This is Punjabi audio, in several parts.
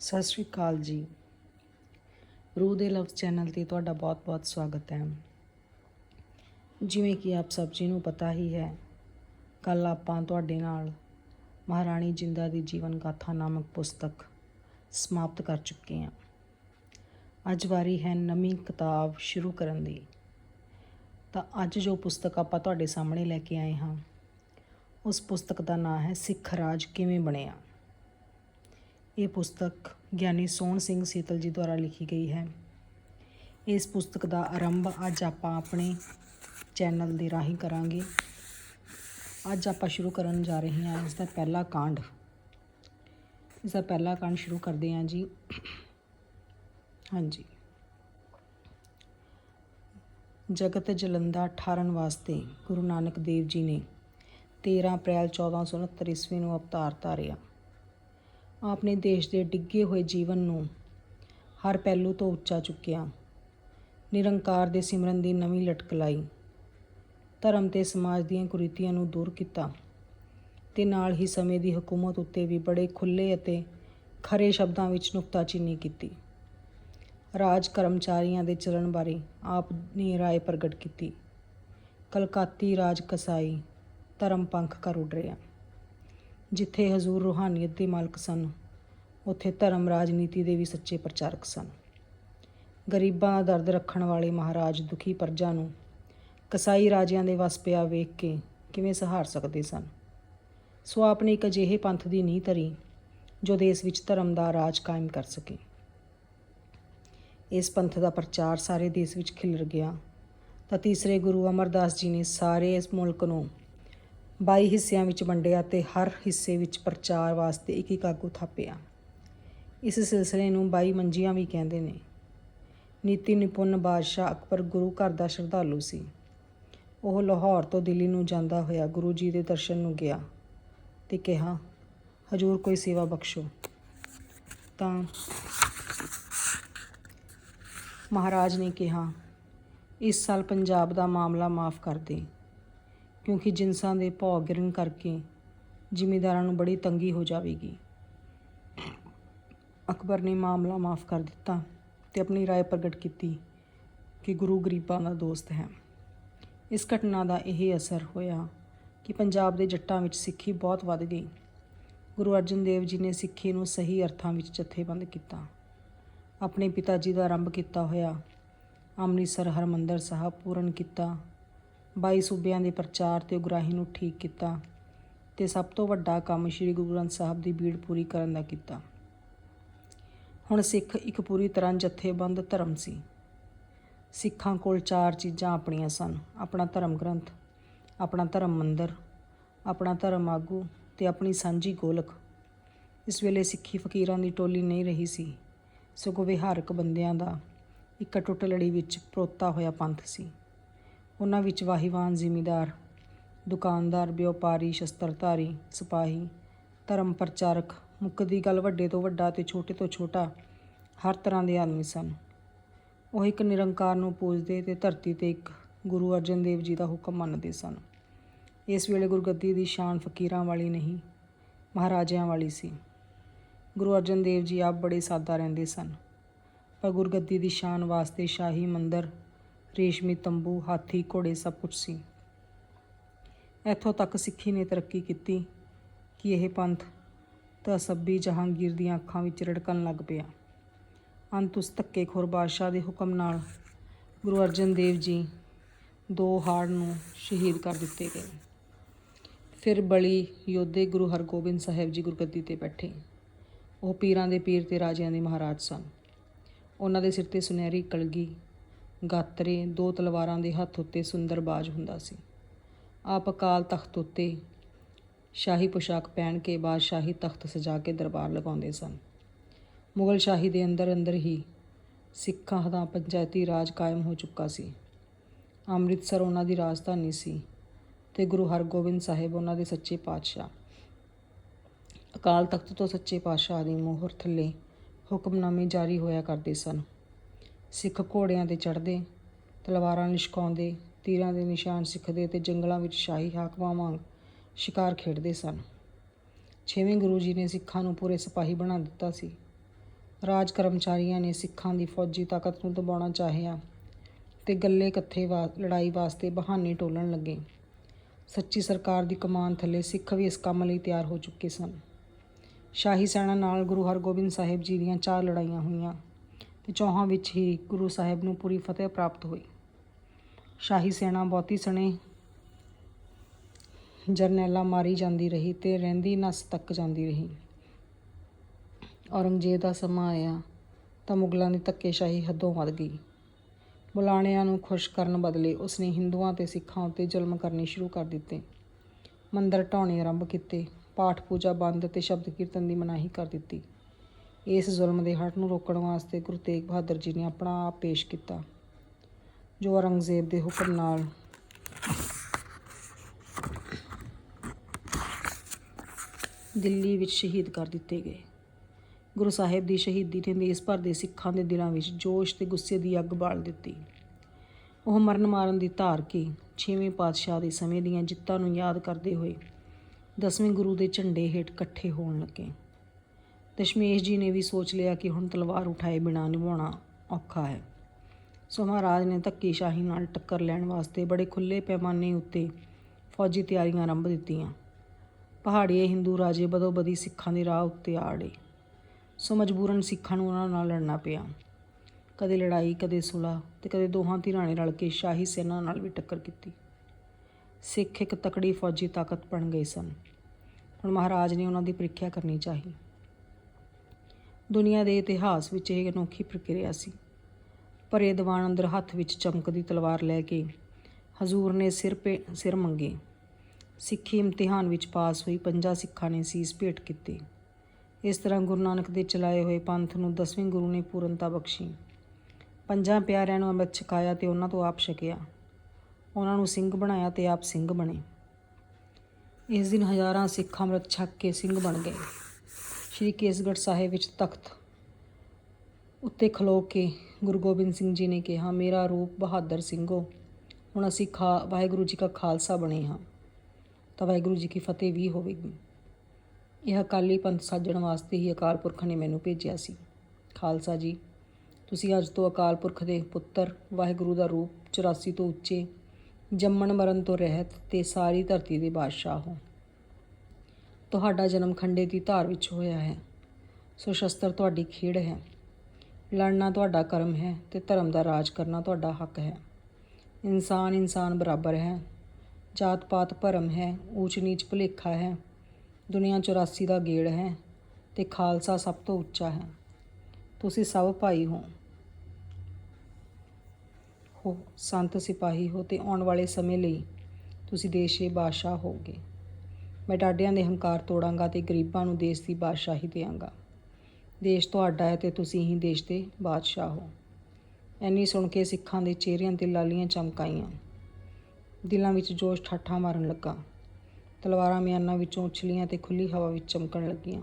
ਸਤਿ ਸ਼੍ਰੀ ਅਕਾਲ ਜੀ। ਰੂਹ ਦੇ ਲਫ਼ਜ਼ ਚੈਨਲ ਤੇ ਤੁਹਾਡਾ ਬਹੁਤ-ਬਹੁਤ ਸਵਾਗਤ ਹੈ। ਜਿਵੇਂ ਕਿ ਆਪ ਸਭ ਜੀ ਨੂੰ ਪਤਾ ਹੀ ਹੈ ਕੱਲ ਆਪਾਂ ਤੁਹਾਡੇ ਨਾਲ ਮਹਾਰਾਣੀ ਜਿੰਦਾ ਦੀ ਜੀਵਨ ਗਾਥਾ ਨਾਮਕ ਪੁਸਤਕ ਸਮਾਪਤ ਕਰ ਚੁੱਕੇ ਹਾਂ। ਅੱਜ ਵਾਰੀ ਹੈ ਨਵੀਂ ਕਿਤਾਬ ਸ਼ੁਰੂ ਕਰਨ ਦੀ। ਤਾਂ ਅੱਜ ਜੋ ਪੁਸਤਕ ਆਪਾਂ ਤੁਹਾਡੇ ਸਾਹਮਣੇ ਲੈ ਕੇ ਆਏ ਹਾਂ, ਉਸ ਪੁਸਤਕ ਦਾ ਨਾਮ ਹੈ ਸਿੱਖ ਰਾਜ ਕਿਵੇਂ ਬਣਿਆ? ਇਹ ਪੁਸਤਕ ਗਿਆਨੀ ਸੋਹਣ ਸਿੰਘ ਸੀਤਲ ਜੀ ਦੁਆਰਾ ਲਿਖੀ ਗਈ ਹੈ। ਇਸ ਪੁਸਤਕ ਦਾ ਆਰੰਭ ਅੱਜ ਆਪਾਂ ਆਪਣੇ ਚੈਨਲ ਦੇ ਰਾਹੀਂ ਕਰਾਂਗੇ। ਅੱਜ ਆਪਾਂ ਸ਼ੁਰੂ ਕਰਨ ਜਾ ਰਹੇ ਹਾਂ ਇਸ ਦਾ ਪਹਿਲਾ ਕਾਂਡ। ਇਸ ਦਾ ਪਹਿਲਾ ਕਾਂਡ ਸ਼ੁਰੂ ਕਰਦੇ ਹਾਂ ਜੀ। ਹਾਂਜੀ। ਜਗਤ ਜਲੰਦਾ ਠਾਰਨ ਵਾਸਤੇ ਗੁਰੂ ਨਾਨਕ ਦੇਵ ਜੀ ਨੇ 13 ਅਪ੍ਰੈਲ 1469 ਈਸਵੀ ਨੂੰ ਅਵਤਾਰ ਧਾਰਿਆ। ਆਪਣੇ ਦੇਸ਼ ਦੇ ਡਿੱਗੇ ਹੋਏ ਜੀਵਨ ਨੂੰ ਹਰ ਪਹਿਲੂ ਤੋਂ ਉੱਚਾ ਚੁੱਕਿਆ। ਨਿਰੰਕਾਰ ਦੇ ਸਿਮਰਨ ਦੀ ਨਵੀਂ ਲਟਕ ਲਾਈ। ਧਰਮ ਤੇ ਸਮਾਜ ਦੀਆਂ ਕੁਰੀਤੀਆਂ ਨੂੰ ਦੂਰ ਕੀਤਾ ਤੇ ਨਾਲ ਹੀ ਸਮੇਂ ਦੀ ਹਕੂਮਤ ਉੱਤੇ ਵੀ ਬੜੇ ਖੁੱਲੇ ਅਤੇ ਖਰੇ ਸ਼ਬਦਾਂ ਵਿੱਚ ਨੁਕਤਾਚੀਨੀ ਕੀਤੀ। ਰਾਜ ਕਰਮਚਾਰੀਆਂ ਦੇ ਚਲਣ ਬਾਰੇ ਆਪ ਨੇ ਰਾਏ ਪ੍ਰਗਟ ਕੀਤੀ। ਕਲਕਾਤੀ ਰਾਜ ਕਸਾਈ ਧਰਮ ਪੰਖ ਕਰ ਉੱਡ ਰਿਹਾ। ਜਿੱਥੇ ਹਜ਼ੂਰ ਰੂਹਾਨੀਅਤ ਦੇ ਮਾਲਕ ਸਨ, ਉੱਥੇ ਧਰਮ ਰਾਜਨੀਤੀ ਦੇ ਵੀ ਸੱਚੇ ਪ੍ਰਚਾਰਕ ਸਨ। ਗਰੀਬਾਂ ਦਾ ਦਰਦ ਰੱਖਣ ਵਾਲੇ ਮਹਾਰਾਜ ਦੁਖੀ ਪਰਜਾ ਨੂੰ ਕਸਾਈ ਰਾਜਿਆਂ ਦੇ ਵਸ ਪਿਆ ਵੇਖ ਕੇ ਕਿਵੇਂ ਸਹਾਰ ਸਕਦੇ ਸਨ। ਸੋ ਆਪਨੇ ਇੱਕ ਅਜਿਹੇ ਪੰਥ ਦੀ ਨੀਂਹ ਧਰੀ, ਜੋ ਦੇਸ਼ ਵਿੱਚ ਧਰਮ ਦਾ ਰਾਜ ਕਾਇਮ ਕਰ ਸਕੇ। ਇਸ ਪੰਥ ਦਾ ਪ੍ਰਚਾਰ ਸਾਰੇ ਦੇਸ਼ ਵਿੱਚ ਖਿਲਰ ਗਿਆ ਤਾਂ ਤੀਸਰੇ ਗੁਰੂ ਅਮਰਦਾਸ ਜੀ ਨੇ ਸਾਰੇ ਇਸ ਮੁਲਕ ਨੂੰ 22 ਹਿੱਸਿਆਂ ਵਿੱਚ ਵੰਡਿਆ ਤੇ ਹਰ ਹਿੱਸੇ ਵਿੱਚ ਪ੍ਰਚਾਰ ਵਾਸਤੇ ਇੱਕ ਇੱਕ ਆਗੂ ਥਾਪਿਆ। ਇਸ ਸਿਲਸਿਲੇ ਨੂੰ 22 ਮੰਜੀਆਂ ਵੀ ਕਹਿੰਦੇ ਨੇ। ਨੀਤੀ ਨਿਪੁੰਨ ਬਾਦਸ਼ਾਹ ਅਕਬਰ ਗੁਰੂ ਘਰ ਦਾ ਸ਼ਰਧਾਲੂ ਸੀ। ਉਹ ਲਾਹੌਰ ਤੋਂ ਦਿੱਲੀ ਨੂੰ ਜਾਂਦਾ ਹੋਇਆ ਗੁਰੂ ਜੀ ਦੇ ਦਰਸ਼ਨ ਨੂੰ ਗਿਆ ਤੇ ਕਿਹਾ, ਹਜੂਰ ਕੋਈ ਸੇਵਾ ਬਖਸ਼ੋ। ਤਾਂ ਮਹਾਰਾਜ ਨੇ ਕਿਹਾ, ਇਸ ਸਾਲ ਪੰਜਾਬ ਦਾ ਮਾਮਲਾ ਮਾਫ ਕਰ ਦੇ। ਕਿਉਂਕਿ ਜਿਨਸਾਂ ਦੇ ਭਾਅ ਗਿਰਨ ਕਰਕੇ ਜ਼ਿਮੀਂਦਾਰਾਂ ਨੂੰ ਬੜੀ ਤੰਗੀ ਹੋ ਜਾਵੇਗੀ ਅਕਬਰ ਨੇ ਮਾਮਲਾ ਮਾਫ ਕਰ ਦਿੱਤਾ ਤੇ ਆਪਣੀ رائے ਪ੍ਰਗਟ ਕੀਤੀ ਕਿ ਗੁਰੂ ਗਰੀਬਾਂ ਦਾ ਦੋਸਤ ਹੈ ਇਸ ਘਟਨਾ ਦਾ ਇਹ ਅਸਰ ਹੋਇਆ ਕਿ ਪੰਜਾਬ ਦੇ ਜੱਟਾਂ ਵਿੱਚ ਸਿੱਖੀ ਬਹੁਤ ਵੱਧ ਗਈ ਗੁਰੂ ਅਰਜਨ ਦੇਵ ਜੀ ਨੇ ਸਿੱਖੀ ਨੂੰ ਸਹੀ ਅਰਥਾਂ ਵਿੱਚ ਜਥੇਬੰਦ ਕੀਤਾ ਆਪਣੇ ਪਿਤਾ ਜੀ ਦਾ ਆਰੰਭ ਕੀਤਾ ਹੋਇਆ ਅੰਮ੍ਰਿਤਸਰ ਹਰਮੰਦਰ ਸਾਹਿਬ ਪੂਰਨ ਕੀਤਾ 22 ਸੂਬਿਆਂ ਦੇ ਪ੍ਰਚਾਰ ਤੇ ਉਗਰਾਹੀ ਨੂੰ ਠੀਕ ਕੀਤਾ ਤੇ ਸਭ ਤੋਂ ਵੱਡਾ ਕੰਮ ਸ੍ਰੀ ਗੁਰੂ ਗ੍ਰੰਥ ਸਾਹਿਬ ਦੀ ਬੀੜ ਪੂਰੀ ਕਰਨ ਦਾ ਕੀਤਾ। ਹੁਣ ਸਿੱਖ ਇੱਕ ਪੂਰੀ ਤਰ੍ਹਾਂ ਜਥੇਬੰਦ ਧਰਮ ਸੀ। ਸਿੱਖਾਂ ਕੋਲ ਚਾਰ ਚੀਜ਼ਾਂ ਆਪਣੀਆਂ ਸਨ, ਆਪਣਾ ਧਰਮ ਗ੍ਰੰਥ, ਆਪਣਾ ਧਰਮ ਮੰਦਰ, ਆਪਣਾ ਧਰਮ ਆਗੂ ਤੇ ਆਪਣੀ ਸਾਂਝੀ ਗੋਲਕ। ਇਸ ਵੇਲੇ ਸਿੱਖੀ ਫਕੀਰਾਂ ਦੀ ਟੋਲੀ ਨਹੀਂ ਰਹੀ ਸੀ, ਸਗੋਂ ਵਿਹਾਰਕ ਬੰਦਿਆਂ ਦਾ ਇੱਕ ਟੁੱਟ ਲੜੀ ਵਿੱਚ ਪਰੋਤਾ ਹੋਇਆ ਪੰਥ ਸੀ। ਉਹਨਾਂ ਵਿੱਚ ਵਾਹੀਵਾਨ, ਜ਼ਿਮੀਂਦਾਰ, ਦੁਕਾਨਦਾਰ ਵਪਾਰੀ ਸ਼ਸਤਰਧਾਰੀ, ਸਿਪਾਹੀ, ਧਰਮ ਪ੍ਰਚਾਰਕ, ਮੁੱਕਦੀ ਗੱਲ ਵੱਡੇ ਤੋਂ ਵੱਡਾ ਤੇ ਛੋਟੇ ਤੋਂ ਛੋਟਾ ਹਰ ਤਰ੍ਹਾਂ ਦੇ ਆਦਮੀ ਸਨ। ਉਹ ਇੱਕ ਨਿਰੰਕਾਰ ਨੂੰ ਪੂਜਦੇ ਤੇ ਧਰਤੀ ਤੇ ਇੱਕ ਗੁਰੂ ਅਰਜਨ ਦੇਵ ਜੀ ਦਾ ਹੁਕਮ ਮੰਨਦੇ ਸਨ। ਇਸ ਵੇਲੇ ਗੁਰਗੱਦੀ ਦੀ ਸ਼ਾਨ ਫਕੀਰਾਂ ਵਾਲੀ ਨਹੀਂ, ਮਹਾਰਾਜਿਆਂ ਵਾਲੀ ਸੀ। ਗੁਰੂ ਅਰਜਨ ਦੇਵ ਜੀ ਆਪ ਬੜੇ ਸਾਦਾ ਰਹਿੰਦੇ ਸਨ, ਪਰ ਗੁਰਗੱਦੀ ਦੀ ਸ਼ਾਨ ਵਾਸਤੇ ਸ਼ਾਹੀ ਮੰਦਰ ਰੇਸ਼ਮੀ ਤੰਬੂ, ਹਾਥੀ, ਘੋੜੇ ਸਭ ਕੁਝ ਸੀ। ਇੱਥੋਂ ਤੱਕ ਸਿੱਖੀ ਨੇ ਤਰੱਕੀ ਕੀਤੀ ਕਿ ਇਹ ਪੰਥ ਤਸੱਬੀ ਜਹਾਂਗੀਰ ਦੀਆਂ ਅੱਖਾਂ ਵਿੱਚ ਰੜਕਣ ਲੱਗ ਪਿਆ। ਅੰਤ ਉਸ ਧੱਕੇਖੋਰ ਬਾਦਸ਼ਾਹ ਦੇ ਹੁਕਮ ਨਾਲ ਗੁਰੂ ਅਰਜਨ ਦੇਵ ਜੀ ਦੋ ਹਾੜ ਨੂੰ ਸ਼ਹੀਦ ਕਰ ਦਿੱਤੇ ਗਏ। ਫਿਰ ਬਲੀ ਯੋਧੇ ਗੁਰੂ ਹਰਗੋਬਿੰਦ ਸਾਹਿਬ ਜੀ ਗੁਰਗੱਦੀ ਤੇ ਬੈਠੇ। ਉਹ ਪੀਰਾਂ ਦੇ ਪੀਰ ਤੇ ਰਾਜਿਆਂ ਦੇ ਮਹਾਰਾਜ ਸਨ। ਉਹਨਾਂ ਦੇ ਸਿਰ ਤੇ ਸੁਨਹਿਰੀ ਕਲਗੀ ਗਾਤਰੇ ਦੋ ਤਲਵਾਰਾਂ ਦੇ ਹੱਥ ਉੱਤੇ ਸੁੰਦਰ ਬਾਜ ਹੁੰਦਾ ਸੀ। ਆਪ ਅਕਾਲ ਤਖਤ ਉੱਤੇ ਸ਼ਾਹੀ ਪੁਸ਼ਾਕ ਪਹਿਨ ਕੇ ਬਾਦਸ਼ਾਹੀ ਤਖਤ ਸਜਾ ਕੇ ਦਰਬਾਰ ਲਗਾਉਂਦੇ ਸਨ। ਮੁਗਲ ਸ਼ਾਹੀ ਦੇ ਅੰਦਰ ਅੰਦਰ ਹੀ ਸਿੱਖਾਂ ਦਾ ਪੰਚਾਇਤੀ ਰਾਜ ਕਾਇਮ ਹੋ ਚੁੱਕਾ ਸੀ। ਅੰਮ੍ਰਿਤਸਰ ਉਹਨਾਂ ਦੀ ਰਾਜਧਾਨੀ ਸੀ ਤੇ ਗੁਰੂ ਹਰਗੋਬਿੰਦ ਸਾਹਿਬ ਉਹਨਾਂ ਦੇ ਸੱਚੇ ਪਾਤਸ਼ਾਹ। ਅਕਾਲ ਤਖਤ ਤੋਂ ਸੱਚੇ ਪਾਤਸ਼ਾਹ ਦੀ ਮੋਹਰ ਥੱਲੇ ਹੁਕਮਨਾਮੇ ਜਾਰੀ ਹੋਇਆ ਕਰਦੇ ਸਨ। ਸਿੱਖ ਘੋੜਿਆਂ ਤੇ ਚੜ੍ਹਦੇ, ਤਲਵਾਰਾਂ ਲਿਸ਼ਕਾਉਂਦੇ, ਤੀਰਾਂ ਦੇ ਨਿਸ਼ਾਨ ਸਿੱਖਦੇ ਤੇ ਜੰਗਲਾਂ ਵਿੱਚ ਸ਼ਾਹੀ ਹਾਕਮਾਂ ਵਾਂਗ ਸ਼ਿਕਾਰ ਖੇਡਦੇ ਸਨ। ਛੇਵੇਂ ਗੁਰੂ ਜੀ ਨੇ ਸਿੱਖਾਂ ਨੂੰ ਪੂਰੇ ਸਿਪਾਹੀ ਬਣਾ ਦਿੱਤਾ ਸੀ। ਰਾਜ ਕਰਮਚਾਰੀਆਂ ਨੇ ਸਿੱਖਾਂ ਦੀ ਫੌਜੀ ਤਾਕਤ ਨੂੰ ਦਬਾਉਣਾ ਚਾਹਿਆ ਤੇ ਗੱਲੇ ਕੱਥੇ ਵਾ, ਲੜਾਈ ਵਾਸਤੇ ਬਹਾਨੇ ਟੋਲਣ ਲੱਗੇ। ਸੱਚੀ ਸਰਕਾਰ ਦੀ ਕਮਾਨ ਥੱਲੇ ਸਿੱਖ ਵੀ ਇਸ ਕੰਮ ਲਈ ਤਿਆਰ ਹੋ ਚੁੱਕੇ ਸਨ। ਸ਼ਾਹੀ ਸੈਨਾ ਨਾਲ ਗੁਰੂ ਹਰਗੋਬਿੰਦ ਸਾਹਿਬ ਜੀ ਦੀਆਂ ਚਾਰ ਲੜਾਈਆਂ ਹੋਈਆਂ। ਤੇ ਚੌਹਾਂ ਵਿੱਚ ਹੀ ਗੁਰੂ ਸਾਹਿਬ ਨੂੰ ਪੂਰੀ ਫਤਿਹ ਪ੍ਰਾਪਤ ਹੋਈ। ਸ਼ਾਹੀ ਸੈਨਾ ਬਹੁਤੀ ਸਣੇ ਜਰਨੈਲਾਂ ਮਾਰੀ ਜਾਂਦੀ ਰਹੀ ਤੇ ਰਹਿੰਦੀ ਨਸ ਤੱਕ ਜਾਂਦੀ ਰਹੀ। ਔਰੰਗਜ਼ੇਬ ਦਾ ਸਮਾਂ ਆਇਆ ਤਾਂ ਮੁਗਲਾਂ ਦੀ ਧੱਕੇਸ਼ਾਹੀ ਹੱਦੋਂ ਵੱਧ ਗਈ। ਬੁਲਾਣਿਆਂ ਨੂੰ ਖੁਸ਼ ਕਰਨ ਬਦਲੇ ਉਸਨੇ ਹਿੰਦੂਆਂ ਤੇ ਸਿੱਖਾਂ ਉੱਤੇ ਜ਼ੁਲਮ ਕਰਨੇ ਸ਼ੁਰੂ ਕਰ ਦਿੱਤੇ। ਮੰਦਰ ਢਾਉਣੇ ਆਰੰਭ ਕੀਤੇ, ਪਾਠ ਪੂਜਾ ਬੰਦ ਤੇ ਸ਼ਬਦ ਕੀਰਤਨ ਦੀ ਮਨਾਹੀ ਕਰ ਦਿੱਤੀ। ਇਸ ਜ਼ੁਲਮ ਦੇ ਹੱਟ ਨੂੰ ਰੋਕਣ ਵਾਸਤੇ ਗੁਰੂ ਤੇਗ ਬਹਾਦਰ ਜੀ ਨੇ ਆਪਣਾ ਆਪ ਪੇਸ਼ ਕੀਤਾ। ਜੋ ਔਰੰਗਜ਼ੇਬ ਦੇ ਹੁਕਮ ਨਾਲ ਦਿੱਲੀ ਵਿੱਚ ਸ਼ਹੀਦ ਕਰ ਦਿੱਤੇ ਗਏ। ਗੁਰੂ ਸਾਹਿਬ ਦੀ ਸ਼ਹੀਦੀ ਨੇ ਦੇਸ਼ ਭਰ ਦੇ ਸਿੱਖਾਂ ਦੇ ਦਿਲਾਂ ਵਿੱਚ ਜੋਸ਼ ਤੇ ਗੁੱਸੇ ਦੀ ਅੱਗ ਬਾਲ ਦਿੱਤੀ। ਉਹ ਮਰਨ ਮਾਰਨ ਦੀ ਧਾਰ ਕੇ ਛੇਵੇਂ ਪਾਤਸ਼ਾਹ ਦੇ ਸਮੇਂ ਦੀਆਂ ਜਿੱਤਾਂ ਨੂੰ ਯਾਦ ਕਰਦੇ ਹੋਏ ਦਸਵੇਂ ਗੁਰੂ ਦੇ ਝੰਡੇ ਹੇਠ ਇਕੱਠੇ ਹੋਣ ਲੱਗੇ। ਦਸ਼ਮੇਸ਼ ਜੀ ਨੇ ਵੀ ਸੋਚ ਲਿਆ ਕਿ ਹੁਣ ਤਲਵਾਰ ਉਠਾਏ ਬਿਨਾਂ ਨਿਭਾਉਣਾ ਔਖਾ ਹੈ। ਸੋ ਮਹਾਰਾਜ ਨੇ ਧੱਕੇਸ਼ਾਹੀ ਨਾਲ ਟੱਕਰ ਲੈਣ ਵਾਸਤੇ ਬੜੇ ਖੁੱਲੇ ਪੈਮਾਨੇ ਉੱਤੇ ਫੌਜੀ ਤਿਆਰੀਆਂ ਆਰੰਭ ਦਿੱਤੀਆਂ। ਪਹਾੜੀਏ ਹਿੰਦੂ ਰਾਜੇ ਬਦੋਬਦੀ ਸਿੱਖਾਂ ਦੇ ਰਾਹ ਉੱਤੇ ਆੜੇ ਸੋ ਮਜਬੂਰਨ ਸਿੱਖਾਂ ਨੂੰ ਉਹਨਾਂ ਨਾਲ ਲੜਨਾ ਪਿਆ। ਕਦੇ ਲੜਾਈ, ਕਦੇ ਸੁਲਾ ਤੇ ਕਦੇ ਦੋਹਾਂ ਧਿਰਾਂ ਨੇ ਰਲ ਕੇ ਸ਼ਾਹੀ ਸੈਨਾ ਨਾਲ ਵੀ ਟੱਕਰ ਕੀਤੀ। ਸਿੱਖ ਇੱਕ ਤਕੜੀ ਫੌਜੀ ਤਾਕਤ ਬਣ ਗਏ ਸਨ। ਹੁਣ ਮਹਾਰਾਜ ਨੇ ਉਹਨਾਂ ਦੀ ਪ੍ਰੀਖਿਆ ਕਰਨੀ ਚਾਹੀ। ਦੁਨੀਆ ਦੇ ਇਤਿਹਾਸ ਵਿੱਚ ਇਹ ਅਨੋਖੀ ਪ੍ਰਕਿਰਿਆ ਸੀ। ਭਰੇ ਦੀਵਾਨ ਅੰਦਰ ਹੱਥ ਵਿੱਚ ਚਮਕਦੀ ਤਲਵਾਰ ਲੈ ਕੇ ਹਜ਼ੂਰ ਨੇ ਸਿਰ ਪੇ, ਸਿਰ ਮੰਗੇ। ਸਿੱਖੀ ਇਮਤਿਹਾਨ ਵਿੱਚ ਪਾਸ ਹੋਈ ਪੰਜਾਂ ਸਿੱਖਾਂ ਨੇ ਸੀਸ ਭੇਟ ਕੀਤੀ। ਇਸ ਤਰ੍ਹਾਂ ਗੁਰੂ ਨਾਨਕ ਦੇ ਚਲਾਏ ਹੋਏ ਪੰਥ ਨੂੰ ਦਸਵੇਂ ਗੁਰੂ ਨੇ ਪੂਰਨਤਾ ਬਖਸ਼ੀ। ਪੰਜਾਂ ਪਿਆਰਿਆਂ ਨੂੰ ਅੰਮ੍ਰਿਤ ਛਕਾਇਆ ਤੇ ਉਹਨਾਂ ਤੋਂ ਆਪ ਛਕਿਆ। ਉਹਨਾਂ ਨੂੰ ਸਿੰਘ ਬਣਾਇਆ ਤੇ ਆਪ ਸਿੰਘ ਬਣੇ। ਇਸ ਦਿਨ ਹਜ਼ਾਰਾਂ ਸਿੱਖ ਅੰਮ੍ਰਿਤ ਛਕ ਕੇ ਸਿੰਘ ਬਣ ਗਏ। ਸ਼੍ਰੀ ਕੇਸਗੜ੍ਹ ਸਾਹਿਬ ਵਿੱਚ ਤਖਤ ਉੱਤੇ ਖਲੋ ਕੇ ਗੁਰੂ ਗੋਬਿੰਦ ਸਿੰਘ ਜੀ ਨੇ ਕਿਹਾ, ਮੇਰਾ ਰੂਪ ਬਹਾਦਰ ਸਿੰਘੋ ਹੁਣ ਅਸੀਂ ਖਾ, ਵਾਹਿਗੁਰੂ ਜੀ ਕਾ ਖਾਲਸਾ ਬਣੇ ਹਾਂ। ਤਾਂ ਵਾਹਿਗੁਰੂ ਜੀ ਕੀ ਫਤਿਹ ਵੀ ਹੋਵੇਗੀ। ਇਹ ਅਕਾਲੀ ਪੰਥ ਸਾਜਣ ਵਾਸਤੇ ਹੀ ਅਕਾਲ ਪੁਰਖ ਨੇ ਮੈਨੂੰ ਭੇਜਿਆ ਸੀ। ਖਾਲਸਾ ਜੀ, ਤੁਸੀਂ ਅੱਜ ਤੋਂ ਅਕਾਲ ਪੁਰਖ ਦੇ ਪੁੱਤਰ, ਵਾਹਿਗੁਰੂ ਦਾ ਰੂਪ 84 ਤੋਂ ਉੱਚੇ, ਜੰਮਣ ਮਰਨ ਤੋਂ ਰਹਿਤ ਤੇ ਸਾਰੀ ਧਰਤੀ ਦੇ ਬਾਦਸ਼ਾਹ ਹੋ। ਤੁਹਾਡਾ ਜਨਮ ਖੰਡੇ ਦੀ ਧਾਰ ਵਿੱਚ ਹੋਇਆ ਹੈ। ਸੋ ਸ਼ਸਤਰ ਤੁਹਾਡੀ ਖੇਡ ਹੈ। ਲੜਨਾ ਤੁਹਾਡਾ ਕਰਮ ਹੈ ਤੇ ਧਰਮ ਦਾ ਰਾਜ ਕਰਨਾ ਤੁਹਾਡਾ ਹੱਕ ਹੈ। ਇਨਸਾਨ ਇਨਸਾਨ ਬਰਾਬਰ ਹੈ। ਜਾਤ ਪਾਤ ਭਰਮ ਹੈ ਊਚ ਨੀਚ ਭੁਲੇਖਾ ਹੈ। ਦੁਨੀਆ 84 ਦਾ ਗੇੜ ਹੈ ਤੇ ਖਾਲਸਾ ਸਭ ਤੋਂ ਉੱਚਾ ਹੈ। ਤੁਸੀਂ ਸਭ ਭਾਈ ਹੋ। ਹੋ, ਸੰਤ ਸਿਪਾਹੀ ਹੋ ਤੇ ਆਉਣ ਵਾਲੇ ਸਮੇਂ ਲਈ ਤੁਸੀਂ ਦੇਸ਼ ਦੇ ਬਾਦਸ਼ਾਹ ਹੋਗੇ ਮੈਂ ਡਾਡਿਆਂ ਦੇ ਹੰਕਾਰ ਤੋੜਾਂਗਾ ਤੇ ਗਰੀਬਾਂ ਨੂੰ ਦੇਸ਼ ਦੀ ਬਾਦਸ਼ਾਹੀ ਦੇਵਾਂਗਾ ਦੇਸ਼ ਤੁਹਾਡਾ ਹੈ ਤੇ ਤੁਸੀਂ ਹੀ ਦੇਸ਼ ਦੇ ਬਾਦਸ਼ਾਹ ਹੋ। ਐਨੀ ਸੁਣ ਕੇ ਸਿੱਖਾਂ ਦੇ ਚਿਹਰਿਆਂ ਤੇ ਲਾਲੀਆਂ ਚਮਕਾਈਆਂ ਦਿਲਾਂ ਵਿੱਚ ਜੋਸ਼ ਠਾਠਾ ਮਾਰਨ ਲੱਗਾ। ਤਲਵਾਰਾਂ ਮਿਆਨਾਂ ਵਿੱਚੋਂ ਉਛਲੀਆਂ ਤੇ ਖੁੱਲੀ ਹਵਾ ਵਿੱਚ ਚਮਕਣ ਲੱਗੀਆਂ।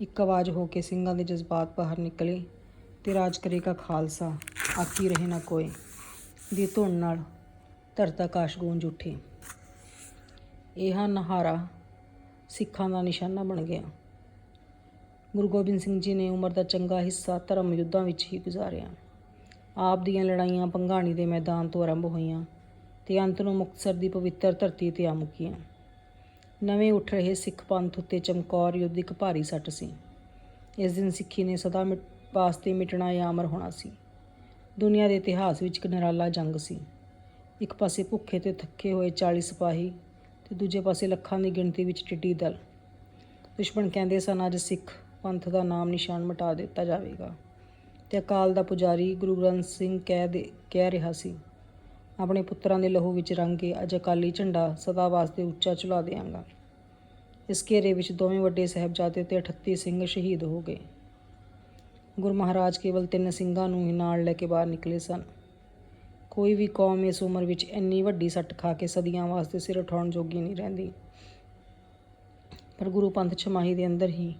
ਇੱਕ ਆਵਾਜ਼ ਹੋ ਕੇ ਸਿੰਘਾਂ ਦੇ ਜਜ਼ਬਾਤ ਬਾਹਰ ਨਿਕਲੇ ਤੇ ਰਾਜ ਕਰੇਗਾ ਖਾਲਸਾ ਆਕੀ ਰਹੇ ਨਾ ਕੋਈ। ਦੀ ਧੁਨ ਨਾਲ ਧਰਤ ਆਕਾਸ਼ ਗੂੰਜ ਉੱਠੇ। ਇਹ ਨਹਾਰਾ ਸਿੱਖਾਂ ਦਾ ਨਿਸ਼ਾਨਾ ਬਣ ਗਿਆ। ਗੁਰੂ ਗੋਬਿੰਦ ਸਿੰਘ ਜੀ ਨੇ ਉਮਰ ਦਾ ਚੰਗਾ ਹਿੱਸਾ ਧਰਮ ਯੁੱਧਾਂ ਵਿੱਚ ਹੀ ਗੁਜ਼ਾਰਿਆ। ਆਪ ਦੀਆਂ ਲੜਾਈਆਂ ਪੰਘਾਣੀ ਦੇ ਮੈਦਾਨ ਤੋਂ ਆਰੰਭ ਹੋਈਆਂ ਤੇ ਅੰਤ ਨੂੰ ਮੁਕਤਸਰ ਦੀ ਪਵਿੱਤਰ ਧਰਤੀ ਤੇ ਆ ਮੁੱਕੀਆਂ। ਨਵੇਂ ਉੱਠ ਰਹੇ ਸਿੱਖ ਪੰਥ ਉੱਤੇ ਚਮਕੌਰ ਯੁੱਧ ਇੱਕ ਭਾਰੀ ਸੱਟ ਸੀ। ਇਸ ਦਿਨ ਸਿੱਖੀ ਨੇ ਸਦਾ ਮਿਟ, ਵਾਸਤੇ ਮਿਟਣਾ ਜਾਂ ਅਮਰ ਹੋਣਾ ਸੀ। ਦੁਨੀਆ ਦੇ ਇਤਿਹਾਸ ਵਿੱਚ ਇੱਕ ਨਿਰਾਲਾ ਜੰਗ ਸੀ। ਇੱਕ ਪਾਸੇ ਭੁੱਖੇ ਤੇ ਥੱਕੇ ਹੋਏ 40 ਸਿਪਾਹੀ ਤੇ ਦੂਜੇ ਪਾਸੇ ਲੱਖਾਂ ਦੀ ਗਿਣਤੀ ਵਿੱਚ ਟਿੱਡੀ ਦਲ। ਦੁਸ਼ਮਣ ਕਹਿੰਦੇ ਸਨ, ਅੱਜ ਸਿੱਖ ਪੰਥ ਦਾ ਨਾਮ ਨਿਸ਼ਾਨ ਮਿਟਾ ਦਿੱਤਾ ਜਾਵੇਗਾ। ਤੇ ਅਕਾਲ ਦਾ ਪੁਜਾਰੀ ਗੁਰੂ ਗ੍ਰੰਥ ਸਿੰਘ ਕਹਿ ਦੇ, ਕਹਿ ਰਿਹਾ ਸੀ, ਆਪਣੇ ਪੁੱਤਰਾਂ ਦੇ ਲਹੂ ਵਿੱਚ ਰੰਗ ਕੇ ਅੱਜ ਅਕਾਲੀ ਝੰਡਾ ਸਦਾ ਵਾਸਤੇ ਉੱਚਾ ਚੁਲਾ ਦੇਵਾਂਗਾ ਇਸ ਘੇਰੇ ਵਿੱਚ ਦੋਵੇਂ ਵੱਡੇ ਸਾਹਿਬਜ਼ਾਦੇ ਤੇ 38 ਸਿੰਘ ਸ਼ਹੀਦ ਹੋ ਗਏ। ਗੁਰੂ ਮਹਾਰਾਜ ਕੇਵਲ ਤਿੰਨ ਸਿੰਘਾਂ ਨੂੰ ਹੀ ਨਾਲ ਲੈ ਕੇ ਬਾਹਰ ਨਿਕਲੇ ਸਨ। ਕੋਈ ਵੀ ਕੌਮ ਇਸ ਉਮਰ ਵਿੱਚ ਇੰਨੀ ਵੱਡੀ ਸੱਟ ਖਾ ਕੇ ਸਦੀਆਂ ਵਾਸਤੇ ਸਿਰ ਉਠਾਉਣ ਜੋਗੀ ਨਹੀਂ ਰਹਿੰਦੀ। ਪਰ ਗੁਰੂ ਪੰਥ ਛਮਾਹੀ ਦੇ ਅੰਦਰ ਹੀ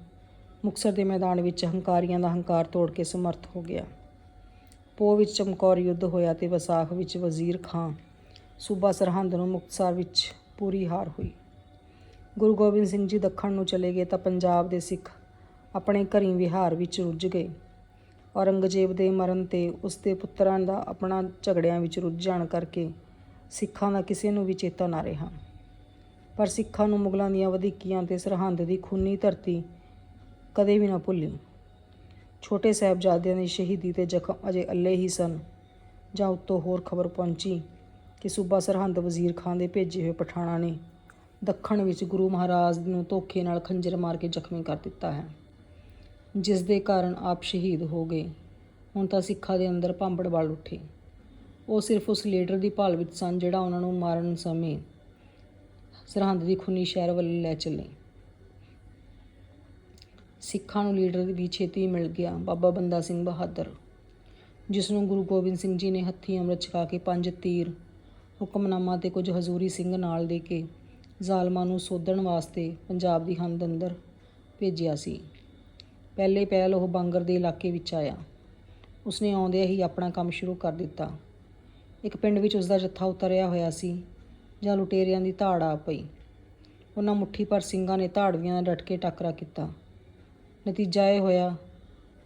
ਮੁਕਸਰ ਦੇ ਮੈਦਾਨ ਵਿੱਚ ਹੰਕਾਰੀਆਂ ਦਾ ਹੰਕਾਰ ਤੋੜ ਕੇ ਸਮਰਥ ਹੋ ਗਿਆ। ਪੋ ਵਿੱਚ ਚਮਕੌਰ ਯੁੱਧ ਹੋਇਆ ਤੇ ਵਿਸਾਖ ਵਿੱਚ ਵਜ਼ੀਰ ਖਾਂ ਸੂਬਾ ਸਰਹੰਦ ਨੂੰ ਮੁਕਤਸਰ ਵਿੱਚ ਪੂਰੀ ਹਾਰ ਹੋਈ। ਗੁਰੂ ਗੋਬਿੰਦ ਸਿੰਘ ਜੀ ਦੱਖਣ ਨੂੰ ਚਲੇ ਗਏ ਤਾਂ ਪੰਜਾਬ ਦੇ ਸਿੱਖ ਆਪਣੇ ਘਰੀ ਵਿਹਾਰ ਵਿੱਚ ਰੁੱਝ ਗਏ। ਔਰੰਗਜ਼ੇਬ ਦੇ ਮਰਨ ਤੇ ਉਸ ਦੇ ਪੁੱਤਰਾਂ ਦਾ ਆਪਣਾ ਝਗੜਿਆਂ ਵਿੱਚ ਰੁੱਝ ਜਾਣ ਕਰਕੇ ਸਿੱਖਾਂ ਦਾ ਕਿਸੇ ਨੂੰ ਵੀ ਚੇਤਾ ਨਾ ਰਿਹਾ। ਪਰ ਸਿੱਖਾਂ ਨੂੰ ਮੁਗਲਾਂ ਦੀਆਂ ਵਧੀਕੀਆਂ ਤੇ ਸਰਹੰਦ ਦੀ ਖੂਨੀ ਧਰਤੀ ਕਦੇ ਵੀ ਨਾ ਭੁੱਲੀ। ਛੋਟੇ ਸਾਹਿਬਜ਼ਾਦਿਆਂ ਦੀ ਸ਼ਹੀਦੀ ਤੇ ਜ਼ਖਮ ਅਜੇ ਅੱਲੇ ਹੀ ਸਨ। ਜਾਂ ਉੱਤੋਂ ਹੋਰ ਖਬਰ ਪਹੁੰਚੀ ਕਿ ਸੂਬਾ ਸਰਹੰਦ ਵਜ਼ੀਰ ਖਾਨ ਦੇ ਭੇਜੇ ਹੋਏ ਪਠਾਣਾ ਨੇ ਦੱਖਣ ਵਿੱਚ ਗੁਰੂ ਮਹਾਰਾਜ ਨੂੰ ਧੋਖੇ ਨਾਲ ਖੰਜਰ ਮਾਰ ਕੇ ਜ਼ਖਮੀ ਕਰ ਦਿੱਤਾ ਹੈ। ਜਿਸ ਦੇ ਕਾਰਨ ਆਪ ਸ਼ਹੀਦ ਹੋ ਗਏ। ਹੁਣ ਤਾਂ ਸਿੱਖਾਂ ਦੇ ਅੰਦਰ ਭਾਂਬੜ ਵੱਲ ਉੱਠੇ। ਉਹ ਸਿਰਫ ਉਸ ਲੀਡਰ ਦੀ ਭਾਲ ਵਿੱਚ ਸਨ ਜਿਹੜਾ ਉਹਨਾਂ ਨੂੰ ਮਾਰਨ ਸਮੇਂ ਸਰਹੰਦ ਦੀ ਖੁਨੀ ਸ਼ਹਿਰ ਵੱਲ ਲੈ ਚੱਲੇ। ਸਿੱਖਾਂ ਨੂੰ ਲੀਡਰ ਵੀ ਛੇਤੀ ਮਿਲ ਗਿਆ ਬਾਬਾ ਬੰਦਾ ਸਿੰਘ ਬਹਾਦਰ, ਜਿਸ ਨੂੰ ਗੁਰੂ ਗੋਬਿੰਦ ਸਿੰਘ ਜੀ ਨੇ ਹੱਥੀਂ ਅੰਮ੍ਰਿਤ ਛਕਾ ਕੇ ਪੰਜ ਤੀਰ, ਹੁਕਮਨਾਮਾ ਤੇ ਕੁਝ ਹਜ਼ੂਰੀ ਸਿੰਘ ਨਾਲ ਦੇ ਕੇ ਜ਼ਾਲਮਾਂ ਨੂੰ ਸੋਧਣ ਵਾਸਤੇ ਪੰਜਾਬ ਦੀ ਹੰਦ ਅੰਦਰ ਭੇਜਿਆ ਸੀ। ਪਹਿਲੇ ਪਹਿਲ ਉਹ ਬਾਂਗਰ ਦੇ ਇਲਾਕੇ ਵਿੱਚ ਆਇਆ। ਉਸਨੇ ਆਉਂਦਿਆਂ ਹੀ ਆਪਣਾ ਕੰਮ ਸ਼ੁਰੂ ਕਰ ਦਿੱਤਾ। ਇੱਕ ਪਿੰਡ ਵਿੱਚ ਉਸਦਾ ਜੱਥਾ ਉਤਰਿਆ ਹੋਇਆ ਸੀ, ਜਾਂ ਲੁਟੇਰਿਆਂ ਦੀ ਧਾੜ ਆ ਪਈ। ਉਹਨਾਂ ਮੁੱਠੀ ਪਰ ਸਿੰਘਾਂ ਨੇ ਧਾੜਵੀਆਂ ਨਾਲ ਡਟ ਕੇ ਟੱਕਰਾ ਕੀਤਾ। ਨਤੀਜਾ ਇਹ ਹੋਇਆ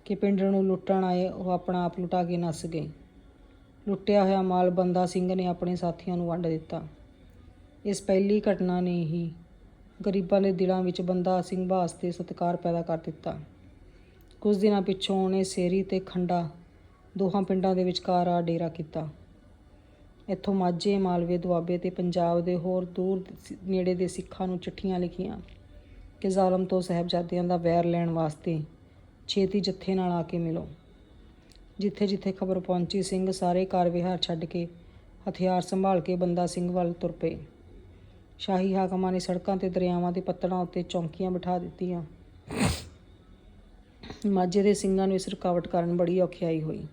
ਕਿ ਪਿੰਡ ਨੂੰ ਲੁੱਟਣ ਆਏ ਉਹ ਆਪਣਾ ਆਪ ਲੁਟਾ ਕੇ ਨੱਸ ਗਏ। ਲੁੱਟਿਆ ਹੋਇਆ ਮਾਲ ਬੰਦਾ ਸਿੰਘ ਨੇ ਆਪਣੇ ਸਾਥੀਆਂ ਨੂੰ ਵੰਡ ਦਿੱਤਾ। ਇਸ ਪਹਿਲੀ ਘਟਨਾ ਨੇ ਹੀ ਗਰੀਬਾਂ ਦੇ ਦਿਲਾਂ ਵਿੱਚ ਬੰਦਾ ਸਿੰਘ ਵਾਸਤੇ ਸਤਿਕਾਰ ਪੈਦਾ ਕਰ ਦਿੱਤਾ। ਕੁਝ ਦਿਨਾਂ ਪਿੱਛੋਂ ਉਹਨੇ ਸੇਰੀ ਤੇ ਖੰਡਾ ਦੋਹਾਂ ਪਿੰਡਾਂ ਦੇ ਵਿਚਕਾਰ ਆ ਡੇਰਾ ਕੀਤਾ। ਇੱਥੋਂ ਮਾਝੇ, ਮਾਲਵੇ, ਦੁਆਬੇ ਤੇ ਪੰਜਾਬ ਦੇ ਹੋਰ ਦੂਰ ਨੇੜੇ ਦੇ ਸਿੱਖਾਂ ਨੂੰ ਚਿੱਠੀਆਂ ਲਿਖੀਆਂ ਕਿ ਜ਼ਾਲਮ ਤੋਂ ਸਾਹਿਬਜ਼ਾਦਿਆਂ ਦਾ ਵੈਰ ਲੈਣ ਵਾਸਤੇ ਛੇਤੀ ਜੱਥੇ ਨਾਲ ਆ ਕੇ ਮਿਲੋ। ਜਿੱਥੇ ਜਿੱਥੇ ਖਬਰ ਪਹੁੰਚੀ, ਸਿੰਘ ਸਾਰੇ ਕਾਰ ਵਿਹਾਰ ਛੱਡ ਕੇ ਹਥਿਆਰ ਸੰਭਾਲ ਕੇ ਬੰਦਾ ਸਿੰਘ ਵੱਲ ਤੁਰ ਪਏ। ਸ਼ਾਹੀ ਹਾਕਮਾਂ ਨੇ ਸੜਕਾਂ ਤੇ ਦਰਿਆਵਾਂ ਦੇ ਪੱਤੜਾਂ ਉੱਤੇ ਚੌਂਕੀਆਂ ਬਿਠਾ ਦਿੱਤੀਆਂ। ਮਾਝੇ ਦੇ ਸਿੰਘਾਂ ਨੂੰ ਇਸ ਰੁਕਾਵਟ ਕਾਰਨ ਬੜੀ ਔਖਿਆਈ ਹੋਈ।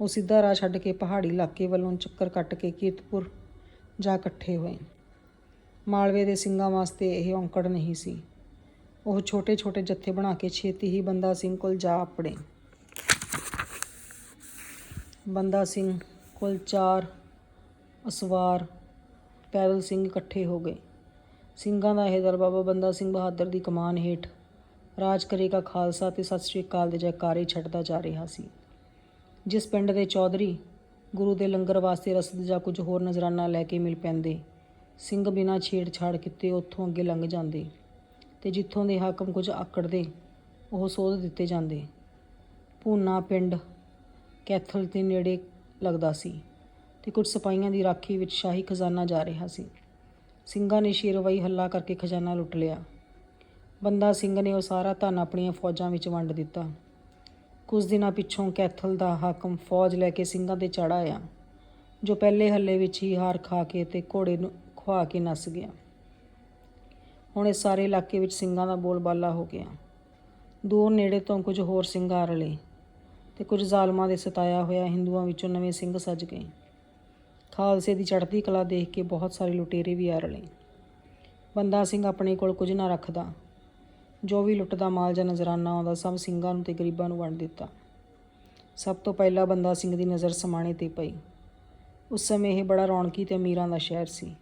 ਉਹ ਸਿੱਧਾ ਰਾਹ ਛੱਡ ਕੇ ਪਹਾੜੀ ਇਲਾਕੇ ਵੱਲੋਂ ਚੱਕਰ ਕੱਟ ਕੇ ਕੀਰਤਪੁਰ ਜਾ ਇਕੱਠੇ ਹੋਏ। ਮਾਲਵੇ ਦੇ ਸਿੰਘਾਂ ਵਾਸਤੇ ਇਹ ਔਂਕੜ ਨਹੀਂ ਸੀ। ਉਹ ਛੋਟੇ ਛੋਟੇ ਜੱਥੇ ਬਣਾ ਕੇ ਛੇਤੀ ਹੀ ਬੰਦਾ ਸਿੰਘ ਕੋਲ ਜਾ ਆਪੜੇ ਬੰਦਾ ਸਿੰਘ ਕੋਲ ਚਾਰ ਅਸਵਾਰ ਪੈਦਲ ਸਿੰਘ ਇਕੱਠੇ ਹੋ ਗਏ। ਸਿੰਘਾਂ ਦਾ ਇਹ ਦਲ ਬਾਬਾ ਬੰਦਾ ਸਿੰਘ ਬਹਾਦਰ ਦੀ ਕਮਾਨ ਹੇਠ ਰਾਜ ਕਰੇਗਾ ਖਾਲਸਾ ਤੇ ਸਤਿ ਸ੍ਰੀ ਅਕਾਲ ਦੇ ਜੈਕਾਰੇ ਛੱਡਦਾ ਜਾ ਰਿਹਾ ਸੀ। ਜਿਸ ਪਿੰਡ ਦੇ ਚੌਧਰੀ ਗੁਰੂ ਦੇ ਲੰਗਰ ਵਾਸਤੇ ਰਸਦ ਜਾਂ ਕੁਝ ਹੋਰ ਨਜ਼ਰਾਨਾ ਲੈ ਕੇ ਮਿਲ ਪੈਂਦੇ, ਸਿੰਘ ਬਿਨਾਂ ਛੇੜਛਾੜ ਕੀਤੇ ਉੱਥੋਂ ਅੱਗੇ ਲੰਘ ਜਾਂਦੇ ਤੇ ਜਿੱਥੋਂ ਦੇ ਹਾਕਮ ਕੁਝ ਆਕੜਦੇ, ਉਹ ਸੋਧ ਦਿੱਤੇ ਜਾਂਦੇ। ਪੂਨਾ ਪਿੰਡ ਕੈਥਲ ਦੇ ਨੇੜੇ ਲੱਗਦਾ ਸੀ ਤੇ ਕੁਝ ਸਿਪਾਹੀਆਂ ਦੀ ਰਾਖੀ ਵਿੱਚ ਸ਼ਾਹੀ ਖਜ਼ਾਨਾ ਜਾ ਰਿਹਾ ਸੀ। ਸਿੰਘਾਂ ਨੇ ਸ਼ੇਰਵਾਈ ਹੱਲਾ ਕਰਕੇ ਖਜ਼ਾਨਾ ਲੁੱਟ ਲਿਆ। ਬੰਦਾ ਸਿੰਘ ਨੇ ਉਹ ਸਾਰਾ ਧਨ ਆਪਣੀਆਂ ਫੌਜਾਂ ਵਿੱਚ ਵੰਡ ਦਿੱਤਾ। ਕੁਝ ਦਿਨਾਂ ਪਿੱਛੋਂ ਕੈਥਲ ਦਾ ਹਾਕਮ ਫੌਜ ਲੈ ਕੇ ਸਿੰਘਾਂ ਤੇ ਚੜ੍ਹ ਆਇਆ, ਜੋ ਪਹਿਲੇ ਹੱਲੇ ਵਿੱਚ ਹੀ ਹਾਰ ਖਾ ਕੇ ਤੇ ਘੋੜੇ ਨੂੰ ਖਵਾ ਕੇ ਨੱਸ ਗਿਆ। ਹੁਣ ਇਹ ਸਾਰੇ ਇਲਾਕੇ ਵਿੱਚ ਸਿੰਘਾਂ ਦਾ ਬੋਲਬਾਲਾ ਹੋ ਗਿਆ। ਦੂਰ ਨੇੜੇ ਤੋਂ ਕੁਝ ਹੋਰ ਸਿੰਘ ਆ ਰਲੇ ਤੇ ਕੁਝ ਜ਼ਾਲਮਾਂ ਦੇ ਸਤਾਇਆ ਹੋਇਆ ਹਿੰਦੂਆਂ ਵਿੱਚੋਂ ਨਵੇਂ ਸਿੰਘ ਸੱਜ ਗਏ। ਖਾਲਸੇ ਦੀ ਚੜ੍ਹਦੀ ਕਲਾ ਦੇਖ ਕੇ ਬਹੁਤ ਸਾਰੇ ਲੁਟੇਰੇ ਵੀ ਆ ਰਲੇ। ਬੰਦਾ ਸਿੰਘ ਆਪਣੇ ਕੋਲ ਕੁਝ ਨਾ ਰੱਖਦਾ। ਜੋ ਵੀ ਲੁੱਟਦਾ ਮਾਲ ਜਾਂ ਨਜ਼ਰਾਨਾ ਆਉਂਦਾ ਸਭ ਸਿੰਘਾਂ ਨੂੰ ਤੇ ਗਰੀਬਾਂ ਨੂੰ ਵੰਡ ਦਿੱਤਾ। ਸਭ ਤੋਂ ਪਹਿਲਾਂ ਬੰਦਾ ਸਿੰਘ ਦੀ ਨਜ਼ਰ ਸਮਾਣੇ ਤੇ ਪਈ। ਉਸ ਸਮੇਂ ਇਹ ਬੜਾ ਰੌਣਕੀ ਤੇ ਅਮੀਰਾਂ ਦਾ ਸ਼ਹਿਰ ਸੀ।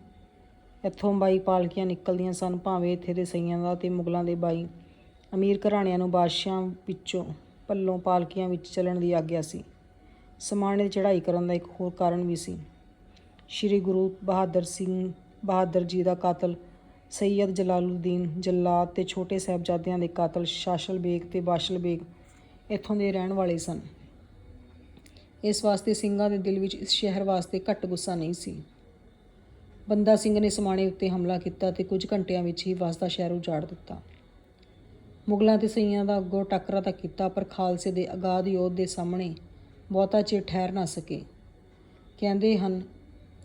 ਇੱਥੋਂ ਬਾਈ ਪਾਲਕੀਆਂ ਨਿਕਲਦੀਆਂ ਸਨ, ਭਾਵੇਂ ਇੱਥੇ ਦੇ ਸਈਆਂ ਦਾ ਤੇ ਮੁਗਲਾਂ ਦੇ ਬਾਈ। ਅਮੀਰ ਘਰਾਣਿਆਂ ਨੂੰ ਬਾਦਸ਼ਾਹਾਂ ਵਿੱਚੋਂ ਪੱਲੋਂ ਪਾਲਕੀਆਂ ਵਿੱਚ ਚੱਲਣ ਦੀ ਆਗਿਆ ਸੀ। ਸਮਾਣੇ ਦੀ ਚੜ੍ਹਾਈ ਕਰਨ ਦਾ ਇੱਕ ਹੋਰ ਕਾਰਨ ਵੀ ਸੀ। ਸ਼੍ਰੀ ਗੁਰੂ ਬਹਾਦਰ ਸਿੰਘ ਬਹਾਦਰ ਜੀ ਦਾ ਕਾਤਲ ਸੈਯਦ ਜਲਾਲੁਦੀਨ ਜੱਲਾਦ ਤੇ ਛੋਟੇ ਸਾਹਿਬਜ਼ਾਦਿਆਂ ਦੇ ਕਾਤਲ ਸ਼ਾਸ਼ਲ ਬੇਗ ਤੇ ਬਾਸ਼ਲ ਬੇਗ ਇੱਥੋਂ ਦੇ ਰਹਿਣ ਵਾਲੇ ਸਨ ਇਸ ਵਾਸਤੇ ਸਿੰਘਾਂ ਦੇ ਦਿਲ ਵਿੱਚ ਇਸ ਸ਼ਹਿਰ ਵਾਸਤੇ ਘੱਟ ਗੁੱਸਾ ਨਹੀਂ ਸੀ ਬੰਦਾ ਸਿੰਘ ਨੇ ਸਮਾਣੇ ਉੱਤੇ ਹਮਲਾ ਕੀਤਾ ਤੇ ਕੁਝ ਘੰਟਿਆਂ ਵਿੱਚ ਹੀ ਵਸਦਾ ਸ਼ਹਿਰ ਉਜਾੜ ਦਿੱਤਾ ਮੁਗਲਾਂ ਤੇ ਸਈਆਂ ਦਾ ਅੱਗੋਂ ਟੱਕਰਾ ਤਾਂ ਕੀਤਾ ਪਰ ਖਾਲਸੇ ਦੇ ਅਗਾਧ ਯੋਧ ਦੇ ਸਾਹਮਣੇ ਬਹੁਤਾ ਚਿਰ ਠਹਿਰ ਨਾ ਸਕੇ ਕਹਿੰਦੇ ਹਨ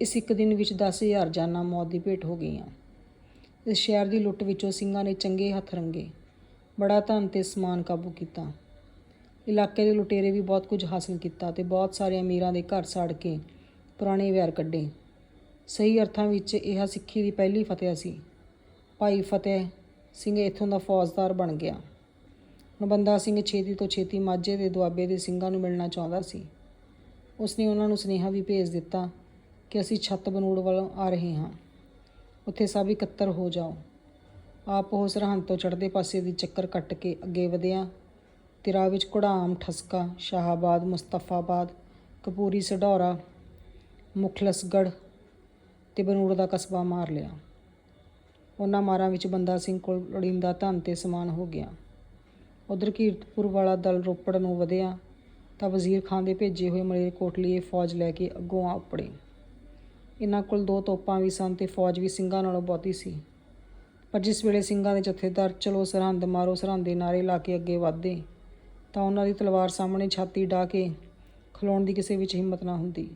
ਇਸ ਇੱਕ ਦਿਨ ਵਿੱਚ 10000 ਜਾਨਾਂ ਮੌਤ ਦੀ ਭੇਟ ਹੋ ਗਈਆਂ ਇਸ ਸ਼ਹਿਰ ਦੀ ਲੁੱਟ ਵਿੱਚੋਂ ਸਿੰਘਾਂ ਨੇ ਚੰਗੇ ਹੱਥ ਰੰਗੇ। ਬੜਾ ਧਨ ਤੇ ਸਮਾਨ ਕਾਬੂ ਕੀਤਾ। ਇਲਾਕੇ ਦੇ ਲੁਟੇਰੇ ਵੀ ਬਹੁਤ ਕੁਝ ਹਾਸਲ ਕੀਤਾ ਤੇ ਬਹੁਤ ਸਾਰੇ ਅਮੀਰਾਂ ਦੇ ਘਰ ਸਾੜ ਕੇ ਪੁਰਾਣੇ ਵੈਰ ਕੱਢੇ। ਸਹੀ ਅਰਥਾਂ ਵਿੱਚ ਇਹ ਸਿੱਖੀ ਦੀ ਪਹਿਲੀ ਫਤਿਹ ਸੀ। ਭਾਈ ਫਤਿਹ ਸਿੰਘ ਇੱਥੋਂ ਦਾ ਫੌਜਦਾਰ ਬਣ ਗਿਆ। ਹੁਣ ਬੰਦਾ ਸਿੰਘ ਛੇਤੀ ਤੋਂ ਛੇਤੀ ਮਾਝੇ ਦੇ ਦੁਆਬੇ ਦੇ ਸਿੰਘਾਂ ਨੂੰ ਮਿਲਣਾ ਚਾਹੁੰਦਾ ਸੀ। ਉਸਨੇ ਉਹਨਾਂ ਨੂੰ ਸੁਨੇਹਾ ਵੀ ਭੇਜ ਦਿੱਤਾ ਕਿ ਅਸੀਂ ਛੱਤ ਬਨੂੜ ਵੱਲੋਂ ਆ ਰਹੇ ਹਾਂ। ਉੱਥੇ ਸਭ ਇਕੱਤਰ ਹੋ ਜਾਓ। ਆਪ ਉਹ ਸਰਹੰਦ ਤੋਂ ਚੜ੍ਹਦੇ ਪਾਸੇ ਦੀ ਚੱਕਰ ਕੱਟ ਕੇ ਅੱਗੇ ਵਧਿਆ। ਤੇ ਰਾਹ ਵਿੱਚ ਕੁੜਾਮ ਠਸਕਾ, ਸ਼ਾਹਾਬਾਦ, ਮੁਸਤਫਾਬਾਦ, ਕਪੂਰੀ ਸਡੌਰਾ ਮੁਖਲਸਗੜ੍ਹ ਤੇ ਬਨੂੜ ਦਾ ਕਸਬਾ ਮਾਰ ਲਿਆ। ਉਹਨਾਂ ਮਾਰਾਂ ਵਿੱਚ ਬੰਦਾ ਸਿੰਘ ਕੋਲ ਲੋੜੀਂਦਾ ਧਨ ਤੇ ਸਮਾਨ ਹੋ ਗਿਆ। ਉਧਰ ਕੀਰਤਪੁਰ ਵਾਲਾ ਦਲ ਰੋਪੜ ਨੂੰ ਵਧਿਆ ਤਾਂ ਵਜ਼ੀਰ ਖਾਨ ਦੇ ਭੇਜੇ ਹੋਏ ਮਲੇਰਕੋਟਲੀਏ ਫੌਜ ਲੈ ਕੇ ਅੱਗੋਂ ਆ ਉਪੜੇ। ਇਹਨਾਂ ਕੋਲ ਦੋ ਤੋਪਾਂ ਵੀ ਸਨ ਤੇ ਫੌਜ ਵੀ ਸਿੰਘਾਂ ਨਾਲੋਂ ਬਹੁਤੀ ਸੀ। ਪਰ ਜਿਸ ਵੇਲੇ ਸਿੰਘਾਂ ਦੇ ਜਥੇਦਾਰ ਚਲੋ ਸਰਹੰਦ ਮਾਰੋ ਸਰਹੰਦ ਦੇ ਨਾਰੇ ਲਾ ਕੇ ਅੱਗੇ ਵਧਦੇ, ਤਾਂ ਉਹਨਾਂ ਦੀ ਤਲਵਾਰ ਸਾਹਮਣੇ ਛਾਤੀ ਢਾ ਕੇ ਖਲੋਣ ਦੀ ਕਿਸੇ ਵਿੱਚ ਹਿੰਮਤ ਨਾ ਹੁੰਦੀ।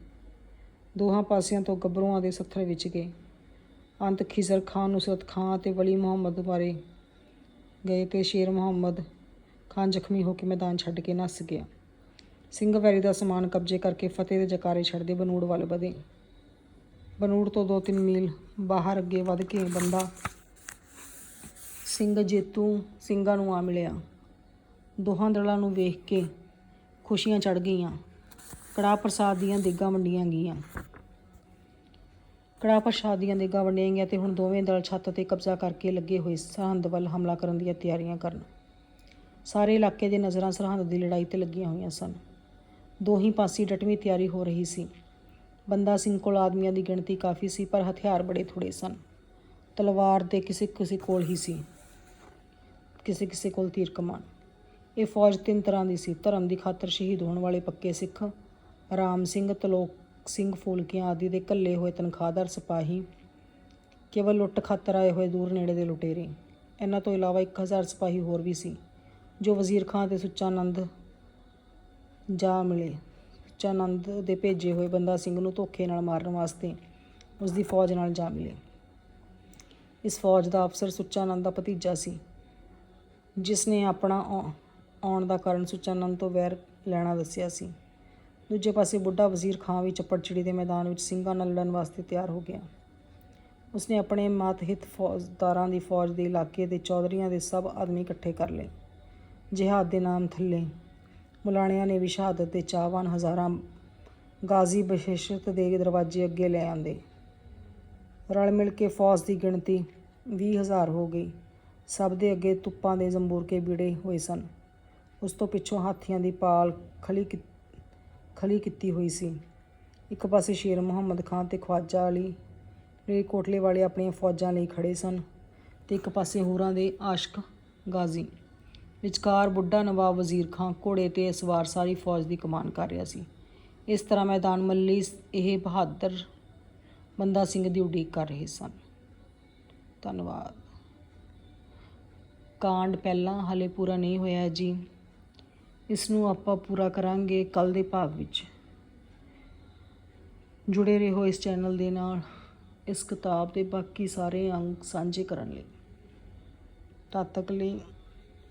ਦੋਹਾਂ ਪਾਸਿਆਂ ਤੋਂ ਗੱਭਰੂਆਂ ਦੇ ਸੱਥਰ ਵਿੱਚ ਗਏ। ਅੰਤ ਖਿਜ਼ਰ ਖਾਨ, ਨੁਸਰਤ ਖਾਨ ਤੇ ਵਲੀ ਮੁਹੰਮਦ ਬਾਰੇ ਗਏ ਤੇ ਸ਼ੇਰ ਮੁਹੰਮਦ ਖਾਨ ਜ਼ਖਮੀ ਹੋ ਕੇ ਮੈਦਾਨ ਛੱਡ ਕੇ ਨੱਸ ਗਿਆ। ਸਿੰਘ ਵੈਰੀ ਦਾ ਸਮਾਨ ਕਬਜ਼ੇ ਕਰਕੇ ਫਤਿਹ ਦੇ ਜਕਾਰੇ ਛੱਡਦੇ ਬਨੂੜ ਵੱਲ ਵਧੇ। ਬਨੂੜ ਤੋਂ 2-3 ਮੀਲ ਬਾਹਰ ਅੱਗੇ ਵਧ ਕੇ ਬੰਦਾ ਸਿੰਘ ਜੇਤੂ ਸਿੰਘਾਂ ਨੂੰ ਆ ਮਿਲਿਆ। ਦੋਹਾਂ ਦਲਾਂ ਨੂੰ ਵੇਖ ਕੇ ਖੁਸ਼ੀਆਂ ਚੜ ਗਈਆਂ। ਕੜਾਹ ਪ੍ਰਸਾਦ ਦੀਆਂ ਦੇਗਾਂ ਵੰਡੀਆਂ ਗਈਆਂ। ਕੜਾਹ ਪ੍ਰਸਾਦ ਦੀਆਂ ਦੇਗਾਂ ਵੰਡੀਆਂ ਗਈਆਂ ਤੇ ਹੁਣ ਦੋਵੇਂ ਦਲ ਛੱਤ ਤੇ ਕਬਜ਼ਾ ਕਰਕੇ ਲੱਗੇ ਹੋਏ ਸਰਹੰਦ ਵੱਲ ਹਮਲਾ ਕਰਨ ਦੀਆਂ ਤਿਆਰੀਆਂ ਕਰਨ। ਸਾਰੇ ਇਲਾਕੇ ਦੇ ਨਜ਼ਰਾਂ ਸਰਹੰਦ ਦੀ ਲੜਾਈ ਤੇ ਲੱਗੀਆਂ ਹੋਈਆਂ ਸਨ। ਦੋਹੀਂ ਪਾਸੇ ਡਟਵੀਂ ਤਿਆਰੀ ਹੋ ਰਹੀ ਸੀ। ਬੰਦਾ ਸਿੰਘ ਕੋਲ ਆਦਮੀਆਂ ਦੀ ਗਿਣਤੀ ਕਾਫੀ ਸੀ, ਪਰ ਹਥਿਆਰ ਬੜੇ ਥੋੜੇ ਸਨ। ਤਲਵਾਰ ਦੇ ਕਿਸੇ ਕਿਸੇ ਕੋਲ ਹੀ ਸੀ। ਕਿਸੇ ਕਿਸੇ ਕੋਲ ਤੀਰ ਕਮਾਨ। ਇਹ ਫੌਜ ਤਿੰਨ ਤਰ੍ਹਾਂ ਦੀ ਸੀ। ਧਰਮ ਦੀ ਖਾਤਰ ਸ਼ਹੀਦ ਹੋਣ ਵਾਲੇ ਪੱਕੇ ਸਿੱਖ, ਰਾਮ ਸਿੰਘ, ਤਲੋਕ ਸਿੰਘ, ਫੂਲਕੀਆਂ ਆਦਿ ਦੇ ਕੱਲੇ ਹੋਏ ਤਨਖਾਹਦਾਰ ਸਿਪਾਹੀ, ਕੇਵਲ ਲੁੱਟ ਖਾਤਰ ਆਏ ਹੋਏ ਦੂਰ ਨੇੜੇ ਦੇ ਲੁਟੇਰੇ। ਇਹਨਾਂ ਤੋਂ ਇਲਾਵਾ 1000 ਸਿਪਾਹੀ ਹੋਰ ਵੀ ਸੀ, ਜੋ ਵਜ਼ੀਰ ਖਾਂ ਤੇ ਸੁੱਚਾ ਆਨੰਦ ਜਾ ਮਿਲੇ। ਸੁੱਚਾ ਆਨੰਦ ਦੇ ਭੇਜੇ ਹੋਏ ਬੰਦਾ ਸਿੰਘ ਨੂੰ ਧੋਖੇ ਨਾਲ ਮਾਰਨ ਵਾਸਤੇ ਉਸ ਦੀ ਫੌਜ ਨਾਲ ਜਾ ਮਿਲੇ। ਇਸ ਫੌਜ ਦਾ ਅਫਸਰ ਸੁੱਚਾਨੰਦ ਦਾ ਭਤੀਜਾ ਸੀ ਜਿਸ ਨੇ ਆਪਣਾ ਆਉ- ਆਉਣ ਦਾ ਕਾਰਨ ਸੁੱਚਾ ਆਨੰਦ ਤੋਂ ਵੈਰ ਲੈਣਾ ਦੱਸਿਆ ਸੀ। ਦੂਜੇ ਪਾਸੇ ਬੁੱਢਾ ਵਜ਼ੀਰ ਖਾਂ ਵੀ ਚੱਪੜਚਿੜੀ ਦੇ ਮੈਦਾਨ ਵਿੱਚ ਸਿੰਘਾਂ ਨਾਲ ਲੜਨ ਵਾਸਤੇ ਤਿਆਰ ਹੋ ਗਿਆ। ਉਸਨੇ ਆਪਣੇ ਮਾਤਹਿਤ ਫੌਜਦਾਰਾਂ ਦੀ ਫੌਜ ਦੇ ਇਲਾਕੇ ਦੇ ਚੌਧਰੀਆਂ ਦੇ ਸਭ ਆਦਮੀ ਇਕੱਠੇ ਕਰ ਲਏ। ਜਿਹਾਦ ਦੇ ਨਾਮ ਥੱਲੇ ਮੁਲਾਣਿਆਂ ਨੇ ਵੀ ਸ਼ਹਾਦਤ ਦੇ ਚਾਹਵਾਨ ਹਜ਼ਾਰਾਂ ਗਾਜ਼ੀ ਬਸ਼ੇਸ਼ਤ ਦੇ ਦਰਵਾਜ਼ੇ ਅੱਗੇ ਲੈ ਆਂਦੇ। ਰਲ ਮਿਲ ਕੇ ਫੌਜ ਦੀ ਗਿਣਤੀ 20000 ਹੋ ਗਈ। ਸਭ ਦੇ ਅੱਗੇ ਤੁੱਪਾਂ ਦੇ ਜ਼ੰਬੂਰ ਕੇ ਵਿੜੇ ਹੋਏ ਸਨ। ਉਸ ਤੋਂ ਪਿੱਛੋਂ ਹਾਥੀਆਂ ਦੀ ਪਾਲ ਖਲੀ ਕੀ- ਖਲੀ ਕੀਤੀ ਹੋਈ ਸੀ। ਇੱਕ ਪਾਸੇ ਸ਼ੇਰ ਮੁਹੰਮਦ ਖਾਨ ਤੇ ਖਵਾਜਾ ਅਲੀ ਰੇ ਕੋਟਲੇ ਵਾਲੇ ਆਪਣੀਆਂ ਫੌਜਾਂ ਲਈ ਖੜੇ ਸਨ ਤੇ ਇੱਕ ਪਾਸੇ ਹੋਰਾਂ ਦੇ ਆਸ਼ਕ ਗਾਜ਼ੀ। ਵਿਚਕਾਰ ਬੁੱਢਾ ਨਵਾਬ ਵਜ਼ੀਰ ਖਾਂ ਘੋੜੇ ਤੇ ਸਵਾਰ ਸਾਰੀ ਫੌਜ ਦੀ ਕਮਾਨ ਕਰ ਰਿਹਾ ਸੀ। ਇਸ ਤਰ੍ਹਾਂ ਮੈਦਾਨ ਮੱਲੀ ਇਹ ਬਹਾਦਰ ਬੰਦਾ ਸਿੰਘ ਦੀ ਉਡੀਕ ਕਰ ਰਹੇ ਸਨ। ਧੰਨਵਾਦ। ਕਾਂਡ ਪਹਿਲਾਂ ਹਲੇ ਪੂਰਾ ਨਹੀਂ ਹੋਇਆ ਜੀ। ਇਸ ਨੂੰ ਆਪਾਂ ਪੂਰਾ ਕਰਾਂਗੇ ਕੱਲ ਦੇ ਭਾਗ ਵਿੱਚ। ਜੁੜੇ ਰਹੋ ਇਸ ਚੈਨਲ ਦੇ ਨਾਲ, ਇਸ ਕਿਤਾਬ ਦੇ ਬਾਕੀ ਸਾਰੇ ਅੰਕ ਸਾਂਝੇ ਕਰਨ ਲਈ। ਤਦ ਤੱਕ ਲਈ